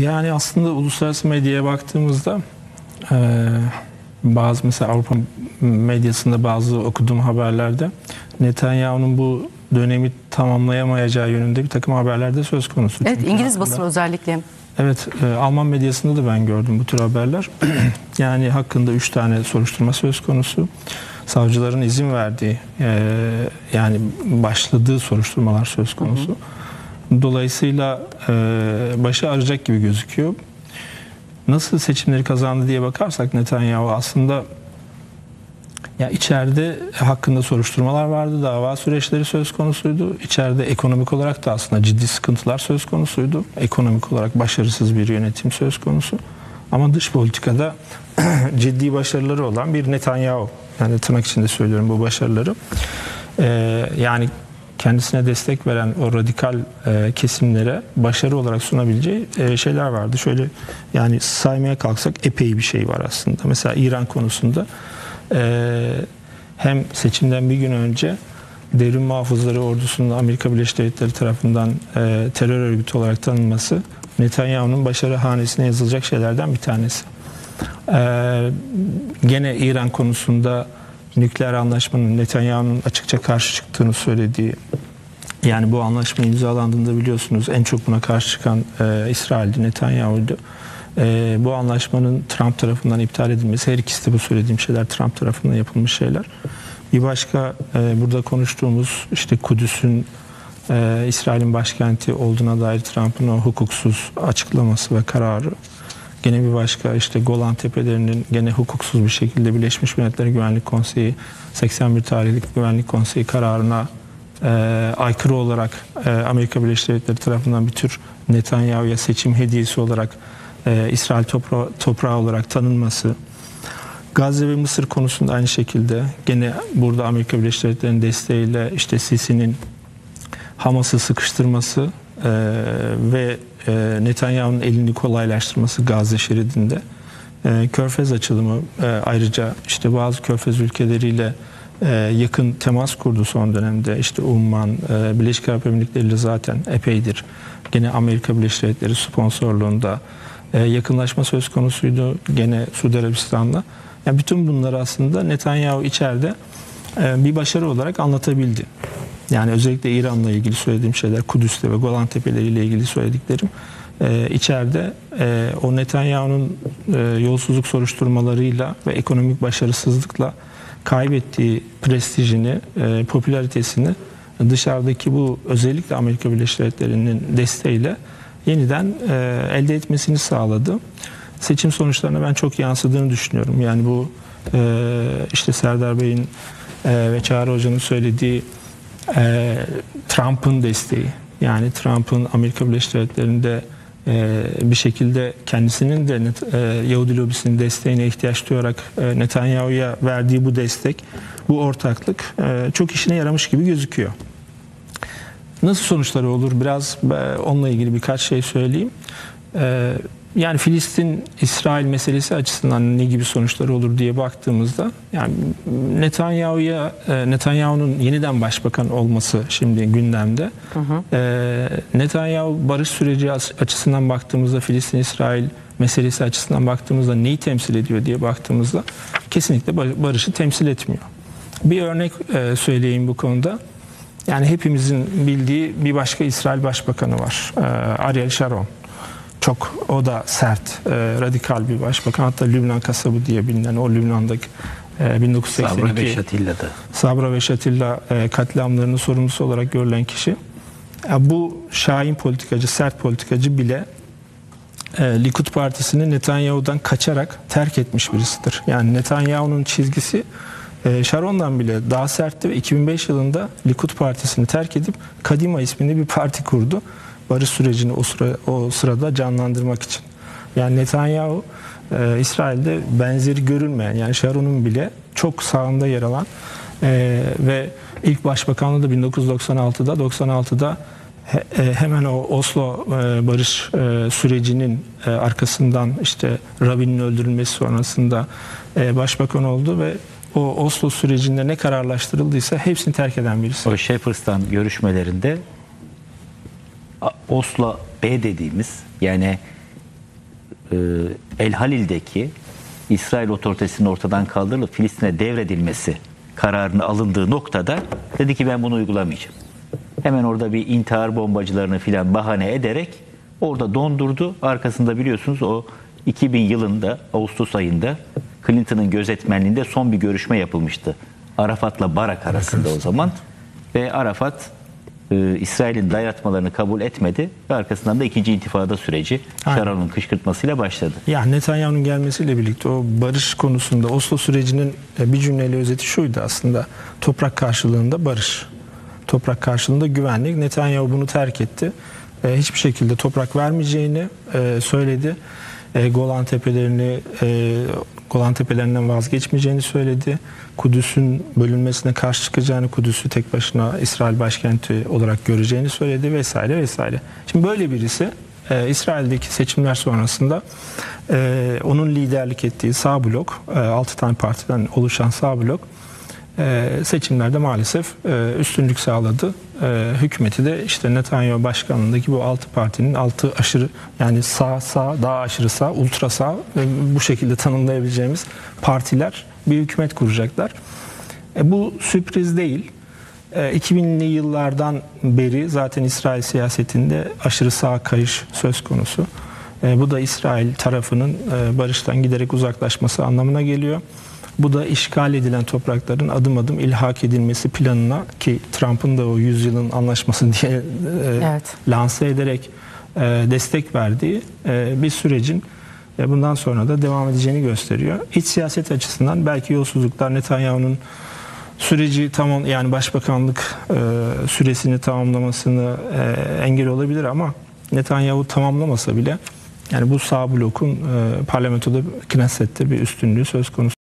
Yani aslında uluslararası medyaya baktığımızda e, bazı mesela Avrupa medyasında bazı okuduğum haberlerde Netanyahu'nun bu dönemi tamamlayamayacağı yönünde bir takım haberlerde söz konusu. Evet Çünkü İngiliz basını özellikle. Evet, e, Alman medyasında da ben gördüm bu tür haberler. yani hakkında üç tane soruşturma söz konusu. Savcıların izin verdiği, e, yani başladığı soruşturmalar söz konusu. Dolayısıyla e, başı arayacak gibi gözüküyor. Nasıl seçimleri kazandı diye bakarsak Netanyahu aslında ya içeride hakkında soruşturmalar vardı, dava süreçleri söz konusuydu. İçeride ekonomik olarak da aslında ciddi sıkıntılar söz konusuydu. Ekonomik olarak başarısız bir yönetim söz konusu. Ama dış politikada ciddi başarıları olan bir Netanyahu. Yani tırnak içinde söylüyorum bu başarıları. Ee, yani kendisine destek veren o radikal e, kesimlere başarı olarak sunabileceği e, şeyler vardı. Şöyle yani saymaya kalksak epey bir şey var aslında. Mesela İran konusunda e, hem seçimden bir gün önce devrim muhafızları ordusunun Amerika Birleşik Devletleri tarafından e, terör örgütü olarak tanınması Netanyahu'nun başarı hanesine yazılacak şeylerden bir tanesi. E, gene İran konusunda nükleer anlaşmanın Netanyahu'nun açıkça karşı çıktığını söylediği yani bu anlaşma imzalandığında biliyorsunuz en çok buna karşı çıkan e, İsrail'di, Netanyahu'ydu. E, bu anlaşmanın Trump tarafından iptal edilmesi, her ikisi de bu söylediğim şeyler Trump tarafından yapılmış şeyler. Bir başka e, burada konuştuğumuz işte Kudüs'ün e, İsrail'in başkenti olduğuna dair Trump'ın o hukuksuz açıklaması ve kararı. Gene bir başka işte Golan Tepelerinin gene hukuksuz bir şekilde Birleşmiş Milletler Güvenlik Konseyi 81 tarihlik Güvenlik Konseyi kararına e, aykırı olarak e, Amerika Birleşik Devletleri tarafından bir tür Netanyahu'ya seçim hediyesi olarak e, İsrail toprağı, toprağı olarak tanınması. Gazze ve Mısır konusunda aynı şekilde gene burada Amerika Birleşik Devletleri'nin desteğiyle işte Sisi'nin Hamas'ı sıkıştırması e, ve e, Netanyahu'nun elini kolaylaştırması Gazze şeridinde. E, Körfez açılımı e, ayrıca işte bazı Körfez ülkeleriyle e, yakın temas kurdu son dönemde. İşte Umman, e, Birleşik Arap Emirlikleri ile zaten epeydir. Gene Amerika Birleşik Devletleri sponsorluğunda e, yakınlaşma söz konusuydu. Gene Suudi Arabistan'la. Yani bütün bunları aslında Netanyahu içeride e, bir başarı olarak anlatabildi. Yani özellikle İran'la ilgili söylediğim şeyler, Kudüs'te ve Golan Tepeleri ile ilgili söylediklerim e, içeride e, o Netanyahu'nun e, yolsuzluk soruşturmalarıyla ve ekonomik başarısızlıkla kaybettiği prestijini, e, popülaritesini dışarıdaki bu özellikle Amerika Birleşik Devletleri'nin desteğiyle yeniden e, elde etmesini sağladı. Seçim sonuçlarına ben çok yansıdığını düşünüyorum. Yani bu e, işte Serdar Bey'in e, ve Çağrı Hoca'nın söylediği e, Trump'ın desteği. Yani Trump'ın Amerika Birleşik Devletleri'nde e, bir şekilde kendisinin de e, Yahudi lobisinin desteğine ihtiyaç duyarak e, Netanyahu'ya verdiği bu destek, bu ortaklık e, çok işine yaramış gibi gözüküyor. Nasıl sonuçları olur? Biraz e, onunla ilgili birkaç şey söyleyeyim. E, yani Filistin-İsrail meselesi açısından ne gibi sonuçları olur diye baktığımızda yani Netanyahu'ya e, Netanyahu'nun yeniden başbakan olması şimdi gündemde. E, Netanyahu barış süreci açısından baktığımızda Filistin-İsrail meselesi açısından baktığımızda neyi temsil ediyor diye baktığımızda kesinlikle bar- barışı temsil etmiyor. Bir örnek e, söyleyeyim bu konuda. Yani hepimizin bildiği bir başka İsrail Başbakanı var. E, Ariel Sharon. Çok o da sert, e, radikal bir başbakan. Hatta Lübnan kasabı diye bilinen o Lübnan'daki e, 1982 Sabra ve Şatilla'da. Sabra ve Şatilla e, katliamlarının sorumlusu olarak görülen kişi. Ya bu şahin politikacı, sert politikacı bile e, Likud Partisi'ni Netanyahu'dan kaçarak terk etmiş birisidir. Yani Netanyahu'nun çizgisi e, Sharon'dan bile daha sertti ve 2005 yılında Likud Partisi'ni terk edip Kadima isminde bir parti kurdu. Barış sürecini o, sıra, o sırada canlandırmak için. Yani Netanyahu e, İsrail'de benzeri görülmeyen yani Sharon'un bile çok sağında yer alan e, ve ilk başbakanlığı da 1996'da 96'da he- e, hemen o Oslo e, barış e, sürecinin e, arkasından işte Rabin'in öldürülmesi sonrasında e, başbakan oldu ve o Oslo sürecinde ne kararlaştırıldıysa hepsini terk eden birisi. O Shepherds'tan görüşmelerinde Oslo B dediğimiz yani e, El Halil'deki İsrail otoritesinin ortadan kaldırılıp Filistin'e devredilmesi kararını alındığı noktada dedi ki ben bunu uygulamayacağım. Hemen orada bir intihar bombacılarını filan bahane ederek orada dondurdu. Arkasında biliyorsunuz o 2000 yılında Ağustos ayında Clinton'ın gözetmenliğinde son bir görüşme yapılmıştı. Arafat'la Barak arasında o zaman ve Arafat e, İsrail'in dayatmalarını kabul etmedi ve arkasından da ikinci intifada süreci. Sharon'un kışkırtmasıyla başladı. Ya Netanyahu'nun gelmesiyle birlikte o barış konusunda Oslo sürecinin e, bir cümleyle özeti şuydu aslında. Toprak karşılığında barış. Toprak karşılığında güvenlik. Netanyahu bunu terk etti. E, hiçbir şekilde toprak vermeyeceğini e, söyledi. E, Golan Tepelerini e, Golan Tepelerinden vazgeçmeyeceğini söyledi. Kudüs'ün bölünmesine karşı çıkacağını, Kudüs'ü tek başına İsrail başkenti olarak göreceğini söyledi vesaire vesaire. Şimdi böyle birisi e, İsrail'deki seçimler sonrasında e, onun liderlik ettiği sağ blok, e, 6 tane partiden oluşan sağ blok e, seçimlerde maalesef e, üstünlük sağladı. E, hükümeti de işte Netanyahu başkanlığındaki bu 6 partinin 6 aşırı yani sağ sağ daha aşırı sağ, ultra sağ ve bu şekilde tanımlayabileceğimiz partiler bir hükümet kuracaklar. E, bu sürpriz değil. E, 2000'li yıllardan beri zaten İsrail siyasetinde aşırı sağ kayış söz konusu. E, bu da İsrail tarafının e, barıştan giderek uzaklaşması anlamına geliyor. Bu da işgal edilen toprakların adım adım ilhak edilmesi planına ki Trump'ın da o yüzyılın anlaşması diye e, Evet. lanse ederek e, destek verdiği e, bir sürecin e, bundan sonra da devam edeceğini gösteriyor. İç siyaset açısından belki yolsuzluklar Netanyahu'nun süreci tamam yani başbakanlık e, süresini tamamlamasını e, engel olabilir ama Netanyahu tamamlamasa bile yani bu sağ blokun e, parlamentoda Knesset'te bir üstünlüğü söz konusu.